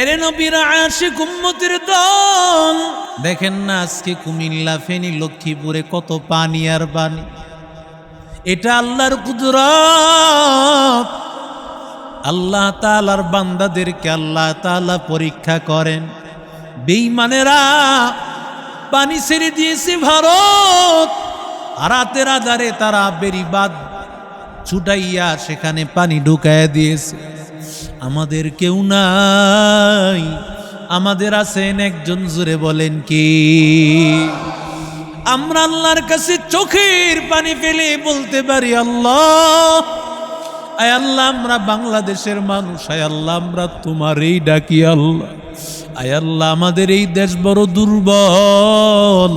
এরে নবীর আশিক উম্মতের দল। দেখেন না আজকে কুমিল্লা ফেনী লক্ষ্মীপুরে কত পানি আর পানি। এটা আল্লাহর কুদরত। আল্লাহ তালার বান্দাদেরকে আল্লাহ তালা পরীক্ষা করেন। বেইমানেরা পানি ছেড়ে দিয়েছে ভারত। আর রাতের আধারে তারা বেরিবাদ ছুটাইয়া সেখানে পানি ঢুকাইয়া দিয়েছে। আমাদের কেউ নাই। আমাদের আছেন একজন জুড়ে বলেন কি? আমরা আল্লাহর কাছে চোখের পানি ফেলে বলতে পারি, আল্লাহ, আয় আল্লাহ, আমরা বাংলাদেশের মানুষ। আয় আল্লাহ, আমরা তোমারই ডাকি, আল্লাহ। আয় আল্লাহ, আমাদের এই দেশ বড় দুর্বল।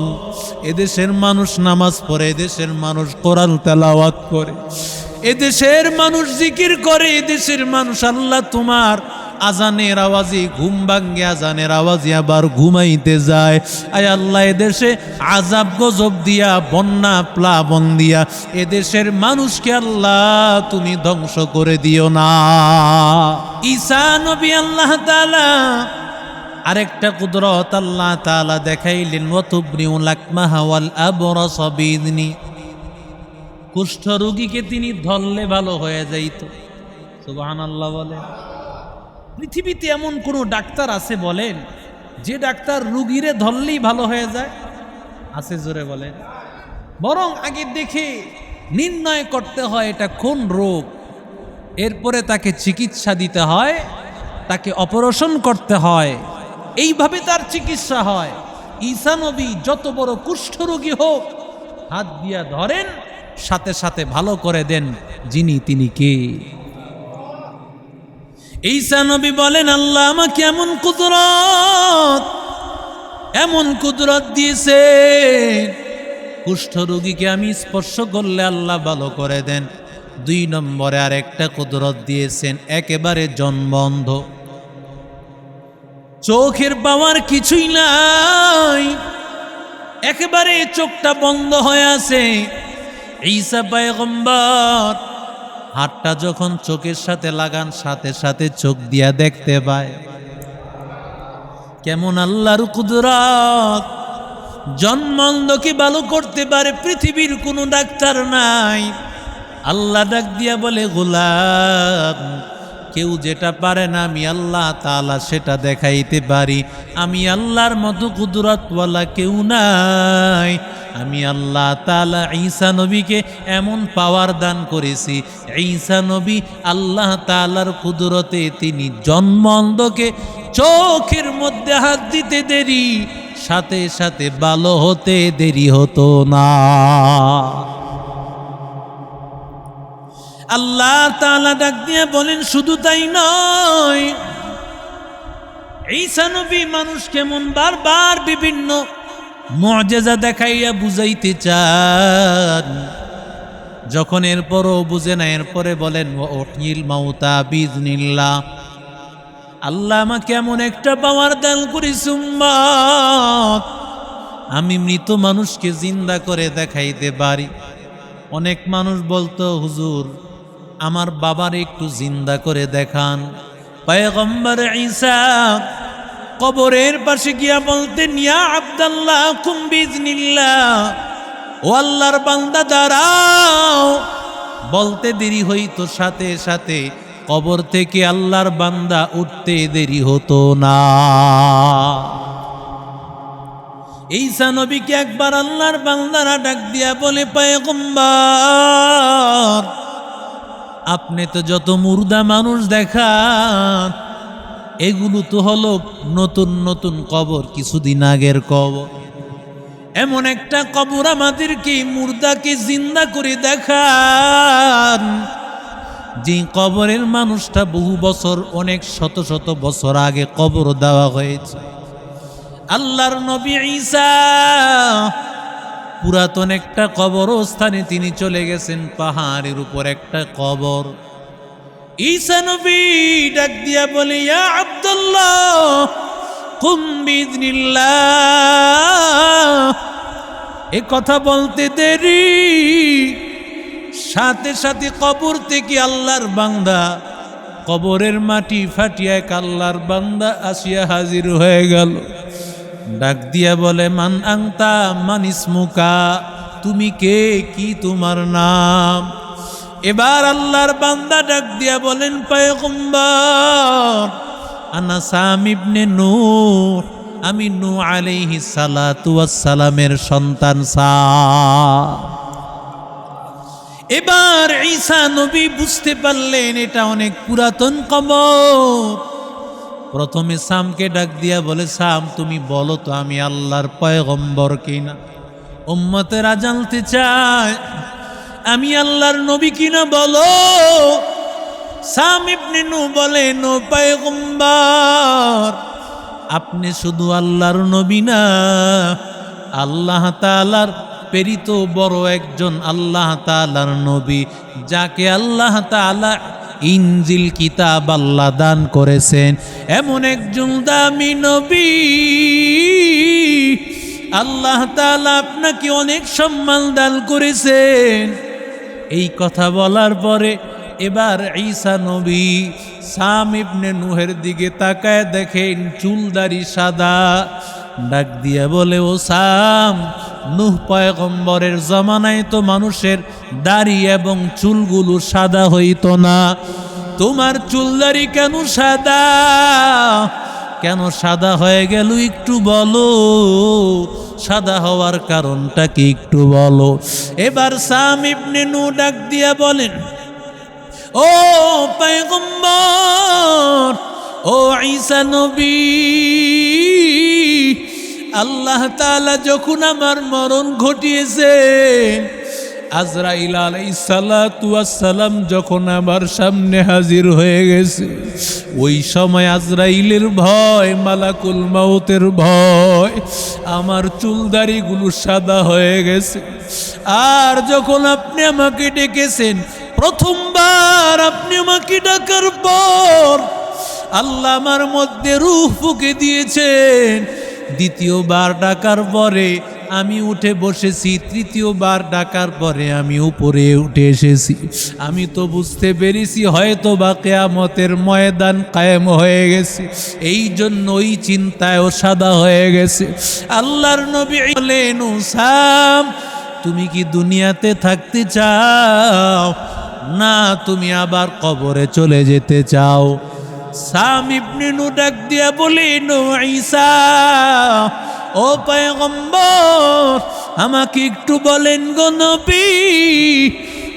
এদেশের মানুষ নামাজ পড়ে এদেশের মানুষ কোরআন তেলাওয়াত করে। এদেশের মানুষ জিকির করে, এদেশের মানুষ, আল্লাহ তোমার আজানের আওয়াজে ঘুম ভাঙ্গে, আজানের আওয়াজে আবার ঘুমাইতে যায়। আয় আল্লাহ, এদেশে আজাব গজব দিয়া, বন্যা প্লাবন দিয়া, এদেশের মানুষকে আল্লাহ তুমি ধ্বংস করে দিও না। ঈসা নবী আল্লাহ তাআলা আরেকটা কুদরত আল্লাহ তাআলা দেখাইলেন ওয়াতুবরিউ লাকমাহা ওয়াল আবরাস বিইذনি কুষ্ঠ রোগীকে তিনি ধরলে ভালো হয়ে যাইত। সুবহানাল্লাহ বলে। পৃথিবীতে এমন কোনো ডাক্তার আছে বলেন, যে ডাক্তার রুগীরে ধরলেই ভালো হয়ে যায়? আছে জোরে বলেন। বরং আগে দেখে নির্ণয় করতে হয় এটা কোন রোগ। এরপরে তাকে চিকিৎসা দিতে হয়, তাকে অপারেশন করতে হয়। এইভাবে তার চিকিৎসা হয়। ঈসা নবী যত বড় কুষ্ঠরোগী হোক, হাত দিয়া ধরেন সাথে সাথে ভালো করে দেন যিনি তিনি কে। ঈসা নবী বলেন, আল্লাহ আমাকে এমন কুদরত এমন কুদরত দিয়েছে, কুষ্ঠ রোগীকে আমি স্পর্শ করলে আল্লাহ ভালো করে দেন। দুই নম্বরে আর একটা কুদরত দিয়েছেন, একেবারে জন্মন্ধ চোখের পাওয়ার কিছুই নাই, একেবারে চোখটা বন্ধ হয়ে আছে। ঈসা পায়গম্বর হাতটা যখন চোখের সাথে লাগান, সাথে সাথে চোখ দিয়া দেখতে পায়। কেমন আল্লাহর কুদরত, জন্মান্ধকে ভালো করতে পারে, পৃথিবীর কোনো ডাক্তার নাই। আল্লাহ ডাক দিয়া বলে, গোলাম কেউ যেটা পারে না, আমি আল্লাহ তাআলা সেটা দেখাইতে পারি। আমি আল্লাহর মতো কুদরতওয়ালা কেউ নাই। আমি আল্লাহ তালা ঈসা নবীকে এমন পাওয়ার দান করেছি। ঈসা নবী আল্লাহ তালার কুদরতে তিনি জন্মন্ধকে চোখের মধ্যে হাত দিতে দেরি, সাথে সাথে ভালো হতে দেরি হতো না। আল্লাহ তাআলা ডাক দিয়ে বলেন, শুধু তাই নয়, ঈসা নবী মানুষ কেমন বারবার বিভিন্ন মজেজা দেখাইয়া বুঝাইতে চান। যখন এরপরও বুঝে না, এরপরে বলেন মাউতা আল্লাহ আমাকে এমন একটা পাওয়ার দান করি উম্মত আমি মৃত মানুষকে জিন্দা করে দেখাইতে পারি। অনেক মানুষ বলতো, হুজুর আমার বাবার একটু জিন্দা করে দেখান। পয়গম্বর ঈসা কবরের পাশে গিয়া বলতেন, ইয়া আব্দাল্লাহ কুম্বিজনিল্লাহ ও আল্লাহর বান্দা, দাঁড়াও। বলতে দেরি হইতো, সাথে সাথে কবর থেকে আল্লাহর বান্দা উঠতে দেরি হতো না। ঈসা নবীকে একবার আল্লাহর বান্দারা ডাক দিয়া বলে, পয়গম্বর আপনি তো যত মুর্দা মানুষ দেখান, এগুলো তো হলো নতুন নতুন কবর, কিছুদিন আগের কবর। এমন একটা কবর আমাদেরকে মুর্দাকে জিন্দা করে দেখান, যে কবরের মানুষটা বহু বছর, অনেক শত শত বছর আগে কবর দেওয়া হয়েছে। আল্লাহর নবী ঈসা পুরাতন একটা কবরস্থানে তিনি চলে গেছেন, পাহাড়ের উপর একটা কবর। ঈসা নবী ডাক দিয়া বলে, ইয়া আব্দুল্লাহ, কুম বিজনিল্লাহ এ কথা বলতে দেরি। সাথে সাথে কবর থেকে আল্লাহর বান্দা, কবরের মাটি ফাটিয়া এক কাল্লার বান্দা আসিয়া হাজির হয়ে গেল। ডাক দিয়া বলে, মান আংতা, মান ইসমুকা, তুমি কে, কি তোমার নাম? এবার আল্লাহর বান্দা ডাক দিয়া বলেন, পয়গম্বর, আনা সাম ইবনে নূহ আমি নু ওয়াস সালামের সন্তান সা এবার ঈসা নবী বুঝতে পারলেন, এটা অনেক পুরাতন কবর। প্রথমে সামকে ডাক দিয়া বলে, সাম, তুমি বলো তো আমি আল্লাহর পয়গম্বর কিনা? উম্মতেরা জানতে চায়, আমি আল্লাহর নবী কিনা বলো? সাম ইবনে নু বলে, নো পয়গম্বর, আপনি শুধু আল্লাহর নবী না, আল্লাহ তাআলার প্রেরিত বড় একজন আল্লাহ তাআলার নবী, যাকে আল্লাহ তাআলা ইনজিল কিতাব আল্লাহ দান করেছেন। এমন একজন দামি নবী। আল্লাহ তাআলা আপনাকে অনেক সম্মান দান করেছেন। এই কথা বলার পরে এবার ঈসা নবী সাম ইবনে নুহের দিকে তাকায় দেখেন, চুলদারি সাদা। ডাক দিয়ে বলে, ও সাম, নুহ পয়গম্বরের জমানায় তো মানুষের দাড়ি এবং চুলগুলো সাদা হইত না। তোমার চুলদারি কেন সাদা? কেন সাদা হয়ে গেল একটু বলো। সাদা হওয়ার কারণটা কি একটু বলো। এবার সাম ইবনে নু ডাক দিয়া বলেন, ও পয়গম্বর, ও ঈসা নবী আল্লাহ তাআলা যখন আমার মরণ ঘটিয়েছেন আজরাইল আলাই আলাইসালাম যখন আমার সামনে হাজির হয়ে গেছে, ওই সময় আজরাইলের ভয়, মালাকুল মাউতের ভয়, আমার চুলদারিগুলো সাদা হয়ে গেছে। আর যখন আপনি আমাকে ডেকেছেন, প্রথমবার আপনি আমাকে ডাকার পর আল্লাহ আমার মধ্যে রুহ ফুকে দিয়েছেন দ্বিতীয়বার ডাকার পরে আমি উঠে বসেছি, তৃতীয়বার ডাকার পরে আমি উপরে উঠে এসেছি। আমি তো বুঝতে পেরেছি, হয়তো বা কেয়ামতের ময়দান কায়েম হয়ে গেছে। এই জন্য ওই চিন্তায়ও সাদা হয়ে গেছে। আল্লাহর নবী বলেন সাম তুমি কি দুনিয়াতে থাকতে চাও? না, তুমি আবার কবরে চলে যেতে চাও। সাম ইবনে ডাক দিয়া বলি, নো ঈসা, ও পয়গম্বর, আমাকে একটু বলেন গো নবী,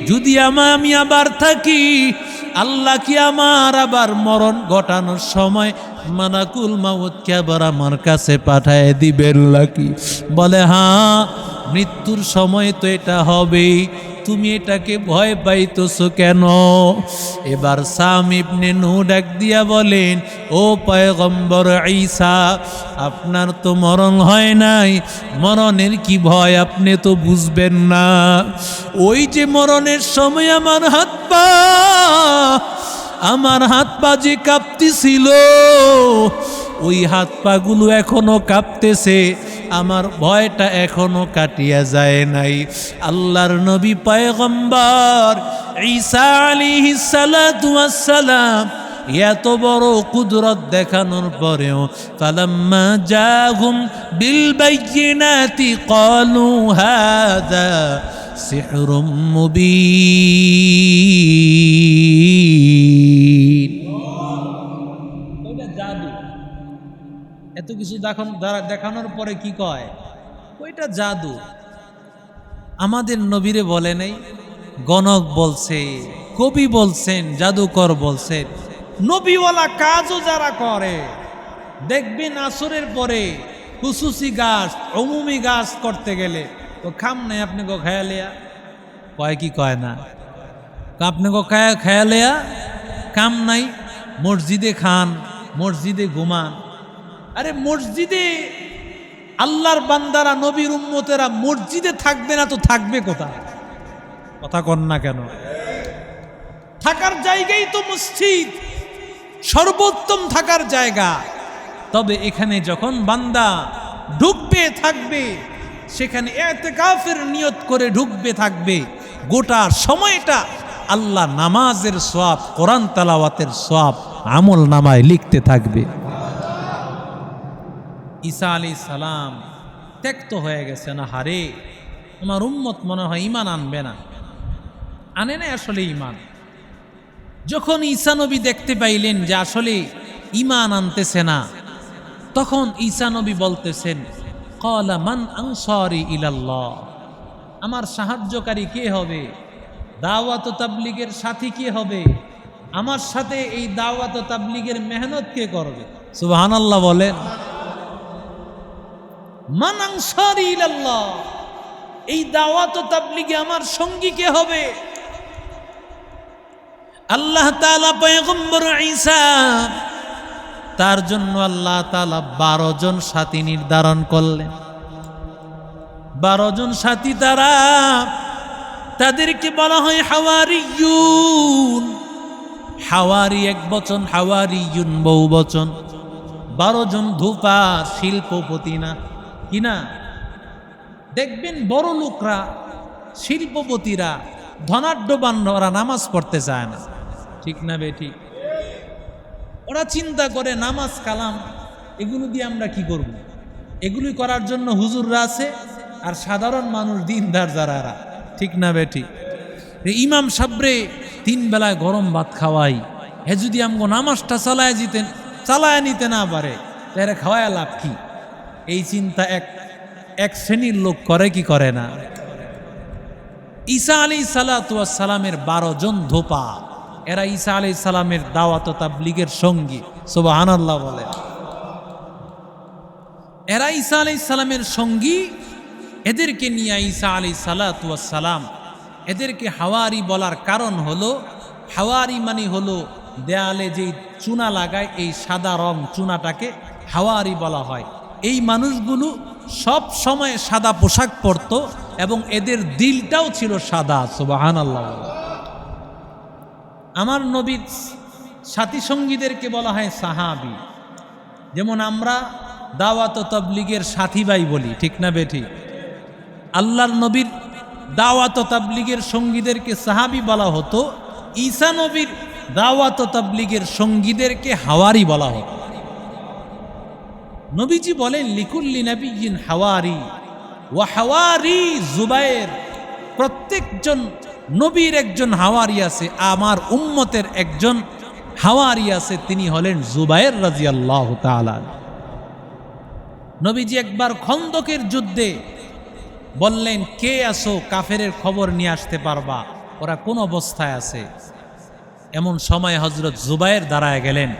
যদি আমা আমি আবার থাকি, আল্লাহ কি আমার আবার মরণ ঘটানোর সময় মানাকুল মাউতকে আবার আমার কাছে পাঠায় দিবেন নাকি? বলে হ্যাঁ মৃত্যুর সময় তো এটা হবেই। তুমি এটাকে ভয় পাইতেছো কেন? এবার সাম ইবনে নু ডাক দিয়া বলেন, ও পয়গম্বর ঈসা, আপনার তো মরণ হয় নাই। মরণের কি ভয় আপনি তো বুঝবেন না। ওই যে মরণের সময় আমার হাত পা, আমার হাত পা যে কাঁপতেছিল, ওই হাত পাগুলো এখনও কাঁপতেছে। আমার ভয়টা এখনও কাটিয়া যায় নাই। আল্লাহর নবী পয়গম্বর ঈসা ওয়াস সালাম এত বড় কুদরত দেখানোর পরেও ফালাম্মা জাহুম বিল বাইয়িনাতি ক্বালু হাদা সিহরুম মুবিন। এত কিছু দেখান দেখানোর পরে কি কয়? ওইটা জাদু। আমাদের নবীরে বলে নাই, গণক বলছে, কবি বলছেন, জাদুকর বলছেন। নবীওয়ালা কাজও যারা করে, দেখবেন আসরের পরে খুসুসি গাছ, অমুমি গাছ করতে গেলে, তো খাম নাই আপনি গো খেয়ালিয়া কয় কি কয় না? আপনি গো খায়া খেয়ালিয়া কাম নাই, মসজিদে খান, মসজিদে ঘুমান। আরে মসজিদে আল্লাহর বান্দারা, নবীর উম্মতেরা মসজিদে থাকবে না তো থাকবে কোথায়? কথা কন না কেন? থাকার জায়গাই তো মসজিদ, সর্বোত্তম থাকার জায়গা। তবে এখানে যখন বান্দা ঢুকবে থাকবে, সেখানে এতে কাফের নিয়ত করে ঢুকবে থাকবে, গোটা সময়টা আল্লাহ নামাজের সোয়াব কোরআন তালাওয়াতের সোয়াব আমল নামায় লিখতে থাকবে। ঈসা আলী সালাম ত্যক্ত হয়ে গেছে না, হারে? আমার উম্মত মনে হয় ইমান আনবে না। আনে না আসলে ইমান যখন ঈসা নবী দেখতে পাইলেন যে আসলে ইমান আনতেছে না, তখন ঈসা নবী বলতেছেন কলা মান আনসারি ইলাল্লাহ। আমার সাহায্যকারী কে হবে? দাওয়াত তাবলিগের সাথী কে হবে? আমার সাথে এই দাওয়াত তাবলিগের মেহনত কে করবে? সুবহানাল্লাহ বলেন। এই দাওয়াত তাবলিগে আমার সঙ্গী কে হবে? আল্লাহ তার জন্য আল্লাহ তালা বারো জন সাথী নির্ধারণ করলেন। বারো জন সাথী তারা, তাদেরকে বলা হয় হাওয়ারিয়ুন হাওয়ারি এক বচন হাওয়ারিয়ুন বহু বচন। বারো জন ধূপা, শিল্পপতি না। কি না দেখবেন বড় লোকরা, শিল্পপতিরা ধনাঢ্যবান ওরা নামাজ পড়তে চায় না। ঠিক না বে, ঠিক? ওরা চিন্তা করে, নামাজ, কালাম, এগুলো দিয়ে আমরা কি করব। এগুলি করার জন্য হুজুররা আছে আর সাধারণ মানুষ, দিনদার যারা ঠিক না বে, ঠিক? ইমাম সাবরে তিন বেলায় গরম ভাত খাওয়াই। হে যদি আমগো নামাজটা চালায় দিতেন চালায় নিতে না পারে, তাহলে খাওয়ায় লাভ কি? এই চিন্তা এক এক শ্রেণির লোক করে কি করে না? ঈসা আলী সালামের বারো জন ধোপা, এরা ঈসা আলী সালামের দাওয়াত তাবলিগের সঙ্গী সোবাহান আল্লাহ বলে। এরা ঈসা আলী সালামের সঙ্গী, এদেরকে নিয়ে ঈসা আলী সালাম, এদেরকে হাওয়ারি বলার কারণ হলো, হাওয়ারি মানে হলো দেয়ালে যেই চুনা লাগায়, এই সাদা রং চুনাটাকে হাওয়ারি বলা হয়। এই মানুষগুলো সব সময় সাদা পোশাক পরতো এবং এদের দিলটাও ছিল সাদা সুবাহান আল্লাহ আমার নবীর সাথী সঙ্গীদেরকে বলা হয় সাহাবি। যেমন আমরা দাওয়াত তবলিগের সাথী ভাই বলি, ঠিক না বেঠি? আল্লাহর নবীর দাওয়াত তাবলিগের সঙ্গীদেরকে সাহাবি বলা হতো, ঈসা নবীর দাওয়াত তাবলিগের সঙ্গীদেরকে হাওয়ারি বলা হতো। নবীজি বলেন লিকুল্লি নবীন হাওয়ারি ও হাওয়ারি জুবায়ের প্রত্যেকজন নবীর একজন হাওয়ারি আছে, আমার উম্মতের একজন হাওয়ারি আছে, তিনি হলেন জুবায়ের রাজি আল্লাহ নবীজি একবার খন্দকের যুদ্ধে বললেন, কে আসো কাফেরের খবর নিয়ে আসতে পারবা? ওরা কোন অবস্থায় আছে? এমন সময় হজরত জুবায়ের দাঁড়ায় গেলেন,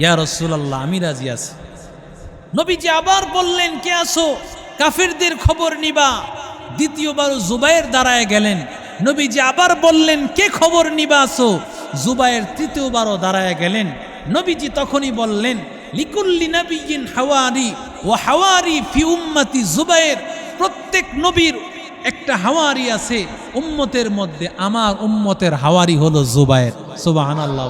ইয়া রসুলাল্লাহ, আমি রাজি আছি। নবীজি আবার বললেন, কে আসো কাফেরদের খবর নিবা। দ্বিতীয়বার জুবাইয়ের দাঁড়ায় গেলেন। নবীজি আবার বললেন, কে খবর নিবা আসো জুবাইয়ের তৃতীয়বারও দাঁড়ায় গেলেন। নবীজি তখনই বললেন, লিকুল্লি নবীন হাওয়ারি ও হাওয়ারি ফি উম্মতি জুবাইয়ের প্রত্যেক নবীর একটা হাওয়ারি আছে। উম্মতের মধ্যে আমার উম্মতের হাওয়ারি হলো জুবাইয়ের সুবাহান আল্লাহ